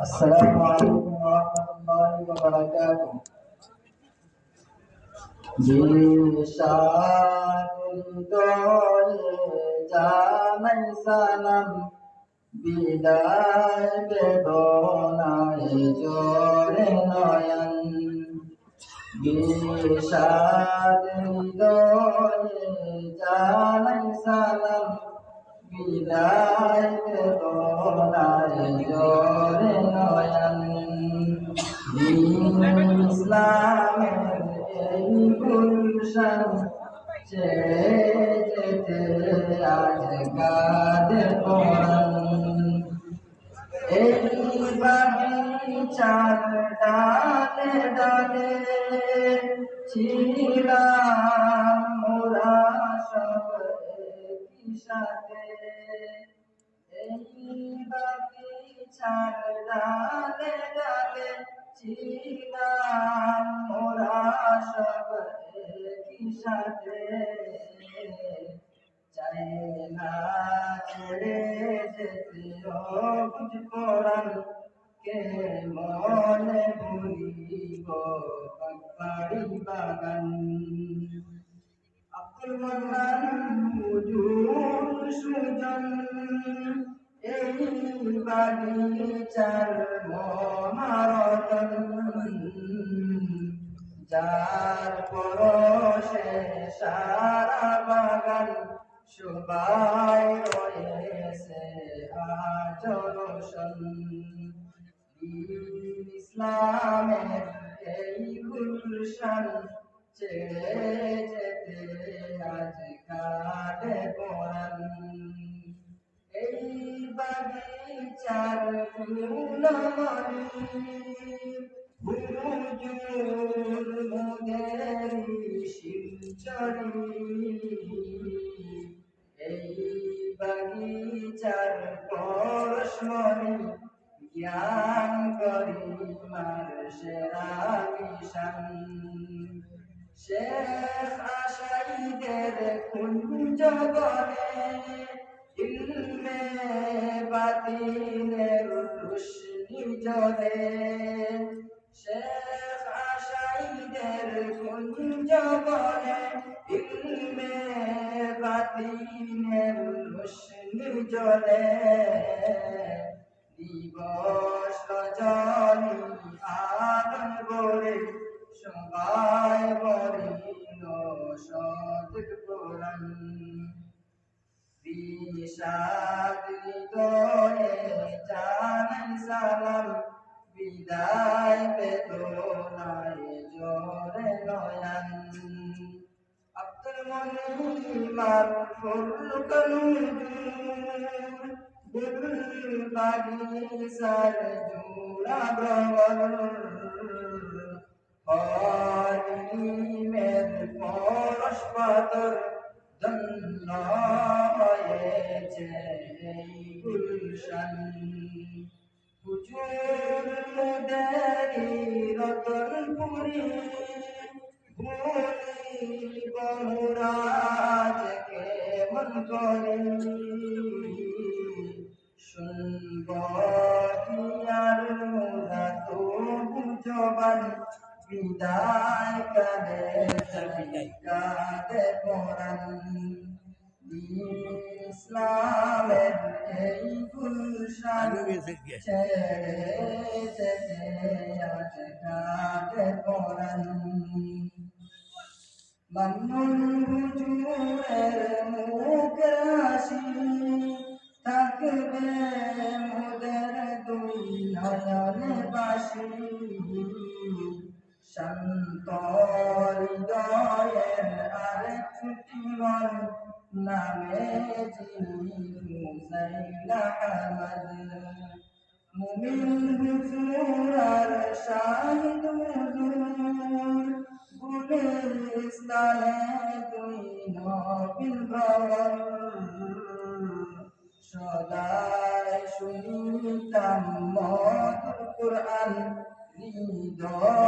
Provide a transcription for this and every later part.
السلام عليكم ورحمة الله وبركاته বিষাদে জানাই সালাম বিদায় বেদনায় জোরে নয়ন বিষাদে জানাই সালাম বিদায় নয়ন ইসলামের এই গুলশান যেতে আজ কাঁদে ডালে ডালে ছিলাম মোরা সব একই সাথে। চাই না ছেড়ে যেতে অবুঝ পড়ান কে মনে ভুলিব বাড়ি বাগান। আব্দুল মান্নান এই বাগিচার মহারতন। যার পরশে সারা বাগান সবাই রয়েছে আজ রোশন। ইসলামের এই গুলশান ছেড়ে যেতে আজ এই বাগিচার ফুলমণি হুজুর মোদের শিলচরি এই বাগিচার পরশমণি জ্ঞান গরিমার সেরা মিশন শেখ আশাইদের কুঞ্জ গনে ইলমে বাতিনের রুশনি জলে শেখ আশাইদের কুঞ্জ গনে ইলমে বাতিনের রুশনি জলে দিবস রজনী আনন্দ করে সবাই বলিল সদক কোরআন বিষাদ জানাই সালাম বিদায় বেদনায় জোরে নয়ন আব্দুল মনির মারফুল কলুজুর বুল বাগিসার জুড়া হরিমের পরশ পাতর ধন্য হয়েছে গুলশান। হুজুর মুদারি রতনপুরি ভুলি বহুরাজ কেমন করি। শুনব আর মুরা তো বুঝবান বিদায় কালে কালে পড়ান ইসলামের এই গুলশান কালে পড়ান মান্নুন হুজুরের মুখ রাশি থাকবে মোদের দুই নয়নে বাসি শান্ত হৃদয়ের আরেক ছুটিমন নামে যিনি হুসাইন আহমদ। মুমিন হুজুর শাহিদ হুজুর গুলিস্তানে দুই নবীন ভ্রমণ সদাই শুনিতাম মধুর কুরআন, হৃদয়ে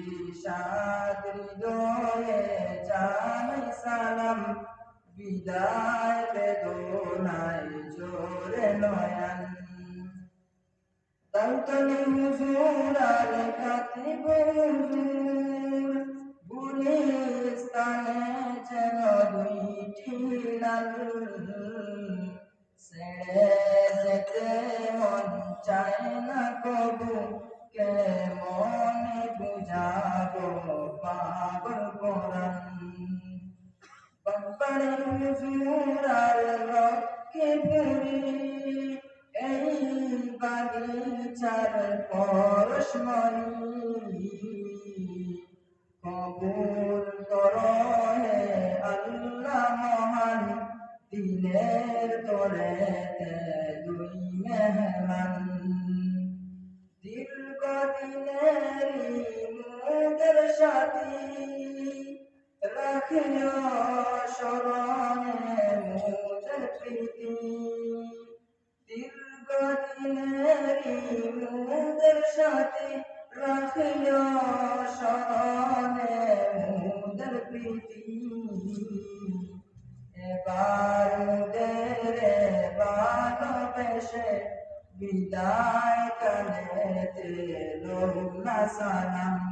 বিষাদ হৃদয়ে জানাই সালাম। বিদায় বেদনায় জোরে নয়ন। তালতলি হুজুর আর কাতিব হুজুর গুলিস্তানে যেন দুইটি লাল ছেড়ে যেতে মন চায় না কবু। কে মনে বুঝাবো পাগল কোরআন বাম্পারে হুজুর আর রক্ষে পুরি এই বাগিচার পরশমণি কবুল কর হে আল্লাহ মহান দিনের তোরে মুদের সাথী রাখিও স্মরণে মুদের প্রীতি। এবার মুদের ভালোবেসে বিদায় বাসি লোনা মুদেরি সালাম।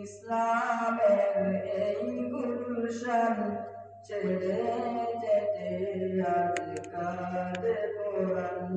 ইসলামের এই গুলশান ছেড়ে যেতে আজ কাঁদে কোরআন